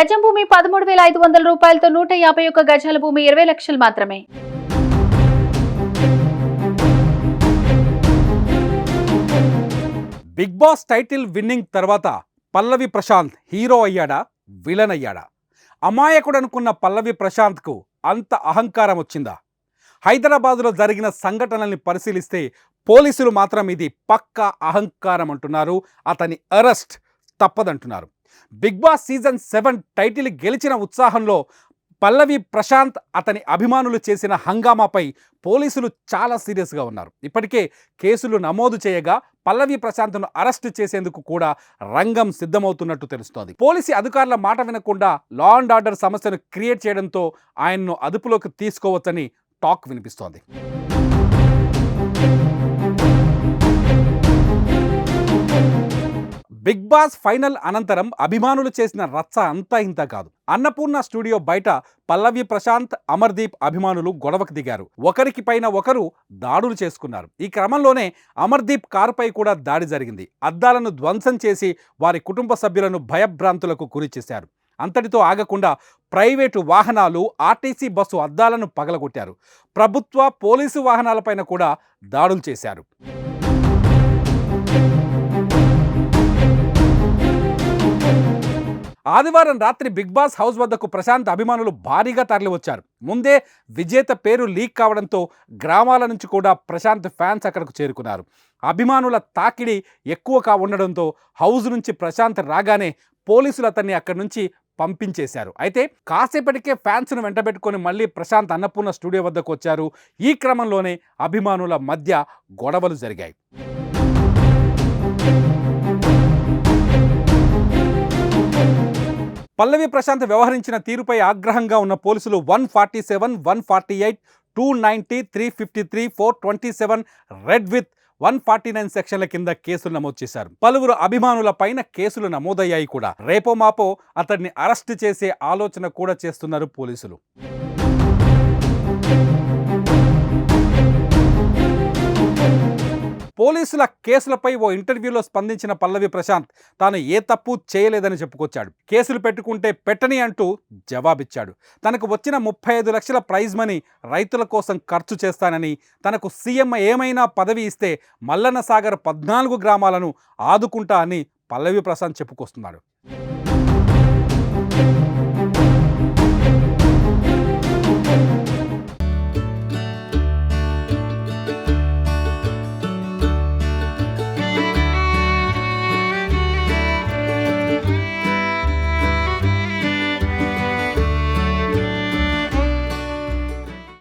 గజం భూమి పదమూడు వేల ఐదు వందల రూపాయలతో నూట యాభై ఒక్క గజాల భూమి ఇరవై లక్షలు మాత్రమే. బిగ్ బాస్ టైటిల్ విన్నింగ్ తర్వాత పల్లవి ప్రశాంత్ హీరో అయ్యాడా? విలన్ అయ్యాడా? అమాయకుడు అనుకున్న పల్లవి ప్రశాంత్కు అంత అహంకారం వచ్చిందా? హైదరాబాదులో జరిగిన సంఘటనల్ని పరిశీలిస్తే పోలీసులు మాత్రం ఇది పక్కా అహంకారం అంటున్నారు. అతని arrest తప్పదంటున్నారు. Big boss season seven title గెలిచిన ఉత్సాహంలో పల్లవి ప్రశాంత్ అతని అభిమానులు చేసిన హంగామాపై పోలీసులు చాలా సీరియస్గా ఉన్నారు. ఇప్పటికే కేసులు నమోదు చేయగా పల్లవి ప్రశాంత్ను అరెస్ట్ చేసేందుకు కూడా రంగం సిద్ధమవుతున్నట్టు తెలుస్తోంది. పోలీసు అధికారుల మాట వినకుండా లా అండ్ ఆర్డర్ సమస్యను క్రియేట్ చేయడంతో ఆయన్ను అదుపులోకి తీసుకోవచ్చని టాక్ వినిపిస్తోంది. బిగ్ బాస్ ఫైనల్ అనంతరం అభిమానులు చేసిన రచ్చ అంతా ఇంత కాదు. అన్నపూర్ణ స్టూడియో బయట పల్లవి ప్రశాంత్ అమర్దీప్ అభిమానులు గొడవకు దిగారు. ఒకరికి పైన ఒకరు దాడులు చేసుకున్నారు. ఈ క్రమంలోనే అమర్దీప్ కారుపై కూడా దాడి జరిగింది. అద్దాలను ధ్వంసం చేసి వారి కుటుంబ సభ్యులను భయభ్రాంతులకు గురి చేశారు. అంతటితో ఆగకుండా ప్రైవేటు వాహనాలు ఆర్టీసీ బస్సు అద్దాలను పగలగొట్టారు. ప్రభుత్వ పోలీసు వాహనాలపైన కూడా దాడులు చేశారు. ఆదివారం రాత్రి బిగ్ బాస్ హౌస్ వద్దకు ప్రశాంత్ అభిమానులు భారీగా తరలివచ్చారు. ముందే విజేత పేరు లీక్ కావడంతో గ్రామాల నుంచి కూడా ప్రశాంత్ ఫ్యాన్స్ అక్కడకు చేరుకున్నారు. అభిమానుల తాకిడి ఎక్కువగా ఉండడంతో హౌస్ నుంచి ప్రశాంత్ రాగానే పోలీసులు అతన్ని అక్కడి నుంచి పంపించేశారు. అయితే కాసేపటికే ఫ్యాన్స్ను వెంటబెట్టుకొని మళ్ళీ ప్రశాంత్ అన్నపూర్ణ స్టూడియో వద్దకు వచ్చారు. ఈ క్రమంలోనే అభిమానుల మధ్య గొడవలు జరిగాయి. పల్లవి ప్రశాంత్ వ్యవహరించిన తీరుపై ఆగ్రహంగా ఉన్న పోలీసులు one forty seven one forty eight two ninety three fifty three four twenty seven read with one forty nine సెక్షన్ల కింద కేసులు నమోదు చేశారు. పలువురు అభిమానుల పైన కేసులు నమోదయ్యాయి కూడా. రేపో మాపో అతన్ని అరెస్ట్ చేసే ఆలోచన కూడా చేస్తున్నారు పోలీసులు. పోలీసుల కేసులపై ఓ ఇంటర్వ్యూలో స్పందించిన పల్లవి ప్రశాంత్ తాను ఏ తప్పు చేయలేదని చెప్పుకొచ్చాడు. కేసులు పెట్టుకుంటే పెట్టని అంటూ జవాబిచ్చాడు. తనకు వచ్చిన ముప్పై ఐదు లక్షల ప్రైజ్ మనీ రైతుల కోసం ఖర్చు చేస్తానని తనకు సీఎం ఏమైనా పదవి ఇస్తే మల్లన్న సాగర్ పద్నాలుగు గ్రామాలను ఆదుకుంటా అని పల్లవి ప్రశాంత్ చెప్పుకొస్తున్నాడు.